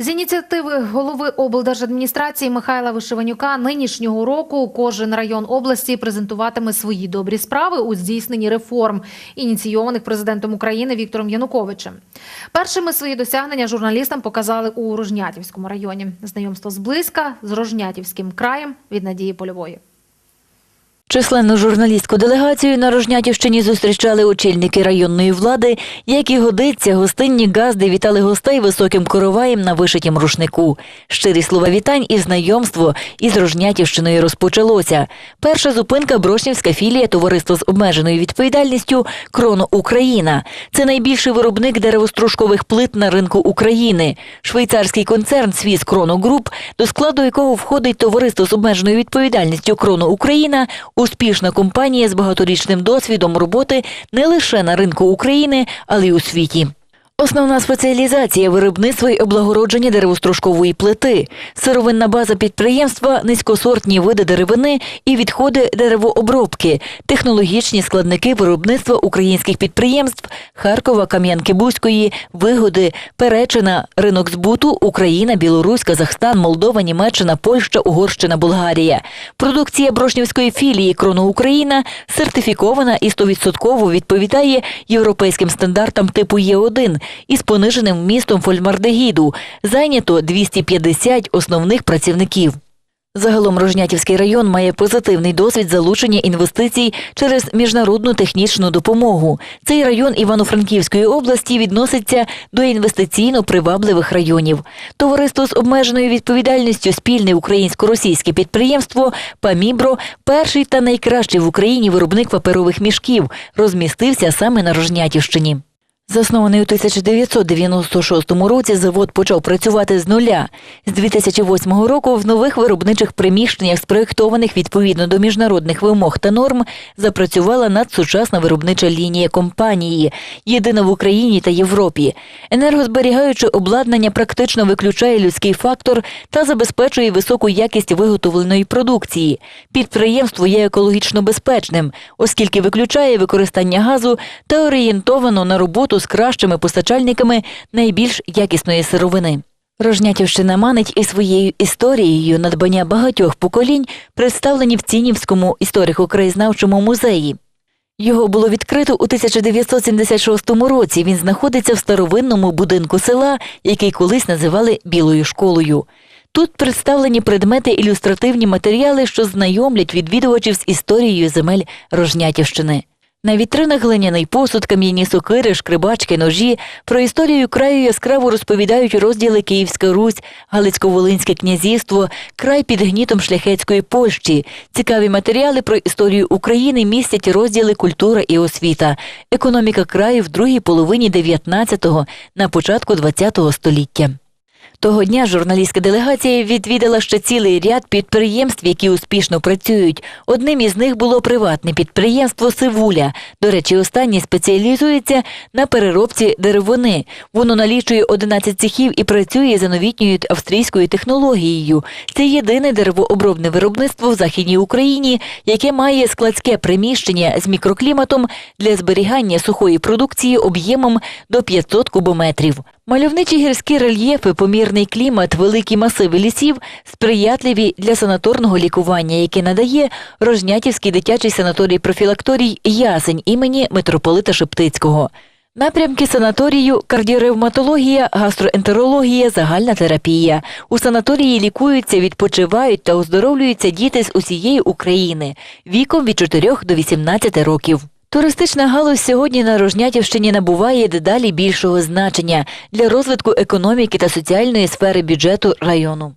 З ініціативи голови облдержадміністрації Михайла Вишиванюка нинішнього року кожен район області презентуватиме свої добрі справи у здійсненні реформ, ініційованих президентом України Віктором Януковичем. Першими свої досягнення журналістам показали у Рожнятівському районі. Знайомство зблизька з Рожнятівським краєм від Надії Польової. Численну журналістську делегацію на Рожнятівщині зустрічали очільники районної влади, як і годиться, гостинні газди вітали гостей високим короваєм на вишитім рушнику. Щирі слова вітань і знайомство із Рожнятівщиною розпочалося. Перша зупинка Брошнівська філія товариства з обмеженою відповідальністю Кроно Україна. Це найбільший виробник деревостружкових плит на ринку України. Швейцарський концерн Свіс Кроно Груп, до складу якого входить товариство з обмеженою відповідальністю Кроно Україна, успішна компанія з багаторічним досвідом роботи не лише на ринку України, але й у світі. Основна спеціалізація виробництва і облагородження деревостружкової плити, сировинна база підприємства, низькосортні види деревини і відходи деревообробки, технологічні складники виробництва українських підприємств Харкова, Кам'янки-Бузької, Вигоди, Перечина, ринок збуту, Україна, Білорусь, Казахстан, Молдова, Німеччина, Польща, Угорщина, Болгарія. Продукція брошнівської філії Кроно Україна сертифікована і 100% відповідає європейським стандартам типу Є1 із пониженим вмістом фольмардегіду. Зайнято 250 основних працівників. Загалом Рожнятівський район має позитивний досвід залучення інвестицій через міжнародну технічну допомогу. Цей район Івано-Франківської області відноситься до інвестиційно привабливих районів. Товариство з обмеженою відповідальністю спільне українсько-російське підприємство Памібро, перший та найкращий в Україні виробник паперових мішків, розмістився саме на Рожнятівщині. Заснований у 1996 році, завод почав працювати з нуля. З 2008 року в нових виробничих приміщеннях, спроєктованих відповідно до міжнародних вимог та норм, запрацювала надсучасна виробнича лінія компанії, єдина в Україні та Європі. Енергозберігаюче обладнання практично виключає людський фактор та забезпечує високу якість виготовленої продукції. Підприємство є екологічно безпечним, оскільки виключає використання газу та орієнтовано на роботу з кращими постачальниками найбільш якісної сировини. Рожнятівщина манить і своєю історією надбання багатьох поколінь, представлені в Цінівському історико-краєзнавчому музеї. Його було відкрито у 1976 році. Він знаходиться в старовинному будинку села, який колись називали Білою школою. Тут представлені предмети ілюстративні матеріали, що знайомлять відвідувачів з історією земель Рожнятівщини. На вітринах глиняний посуд, кам'яні сокири, шкрибачки, ножі. Про історію краю яскраво розповідають розділи Київська Русь, Галицько-Волинське князівство, край під гнітом шляхетської Польщі. Цікаві матеріали про історію України містять розділи культура і освіта, економіка краю в другій половині 19-го, на початку 20-го століття. Того дня журналістська делегація відвідала ще цілий ряд підприємств, які успішно працюють. Одним із них було приватне підприємство Сивуля. До речі, останнє спеціалізується на переробці деревини. Воно налічує 11 цехів і працює за новітньою австрійською технологією. Це єдине деревообробне виробництво в Західній Україні, яке має складське приміщення з мікрокліматом для зберігання сухої продукції об'ємом до 500 кубометрів. Мальовничі гірські рельєфи, помірний клімат, великі масиви лісів сприятливі для санаторного лікування, яке надає Рожнятівський дитячий санаторій-профілакторій Ясень імені митрополита Шептицького. Напрямки санаторію кардіоревматологія, гастроентерологія, загальна терапія. У санаторії лікуються, відпочивають та оздоровлюються діти з усієї України віком від 4 до 18 років. Туристична галузь сьогодні на Рожнятівщині набуває дедалі більшого значення для розвитку економіки та соціальної сфери бюджету району.